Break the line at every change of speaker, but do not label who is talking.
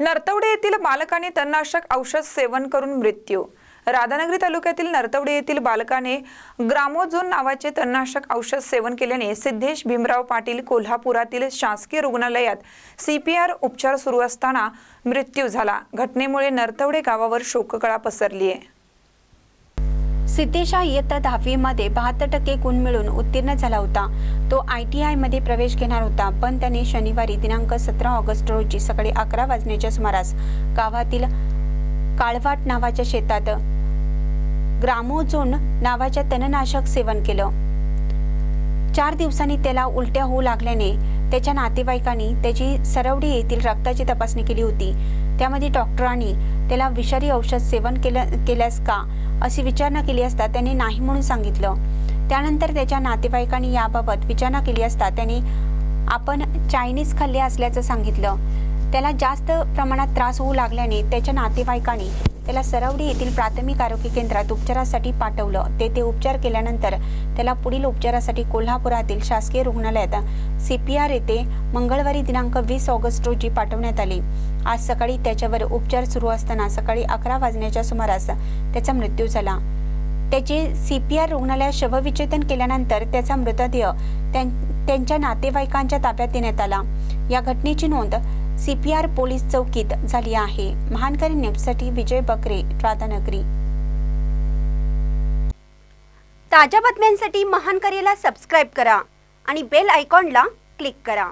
नरतवडे येथील बालकाने तणनाशक औषध सेवन करून मृत्यू. राधानगरी तालुक्यातील नरतवडे येथील बालकाने ग्रामोझोन नावाचे तणनाशक औषध सेवन केल्याने सिद्धेश भीमराव पाटील कोल्हापुरातील शासकीय रुग्णालयात सीपीआर उपचार सुरू असताना मृत्यू झाला. घटनेमुळे नरतवडे गावावर शोककळा पसरली आहे
सिद्धेशा इयत्ता दहावीमध्ये बहात्तर टक्के गुण मिळून उत्तीर्ण झाला होता. तो आय टी आयमध्ये प्रवेश घेणार होता पण त्याने शनिवारी दिनांक सतरा ऑगस्ट रोजी सकाळी अकरा वाजण्याच्या सुमारास गावातील काळवाट नावाच्या शेतात ग्रामोझोन नावाच्या तणनाशक सेवन केलं. चार दिवसांनी त्याला उलट्या होऊ लागल्याने त्याच्या नातेवाईकांनी त्याची सरवडी येथील रक्ताची तपासणी केली होती. त्यामध्ये डॉक्टरांनी त्याला विषारी औषध सेवन केलं केल्यास का अशी विचारणा केली असता त्याने नाही म्हणून सांगितलं. त्यानंतर त्याच्या नातेवाईकांनी याबाबत विचारणा केली असता त्याने आपण चायनीज खाल्ले असल्याचं सांगितलं. त्याला जास्त प्रमाणात त्रास होऊ लागल्याने त्याच्या नातेवाईकांनी त्याला सरवडी येथील प्राथमिक आरोग्य केंद्रात उपचारासाठी पाठवलं. तेथे उपचार केल्यानंतर त्याला पुढील उपचारासाठी कोल्हापुरातील शासकीय रुग्णालयात सी पी आर येथे मंगळवारी दिनांक वीस ऑगस्ट रोजी पाठवण्यात आले. आज सकाळी त्याच्यावर उपचार सुरू असताना सकाळी अकरा वाजण्याच्या सुमारास त्याचा मृत्यू झाला. त्याचे सी पी आर रुग्णालयात शवविच्छेदन केल्यानंतर त्याचा मृतदेह त्यां- त्यांच्या नातेवाईकांच्या ताब्यात देण्यात आला. या घटनेची नोंद सीपीआर पोलीस चौकीत झाली आहे. महानकरी न्यूजसाठी विजय बकरे राधानगरी.
ताज्या बातम्यांसाठी महानकरीला सबस्क्राईब करा आणि बेल आयकॉनला क्लिक करा.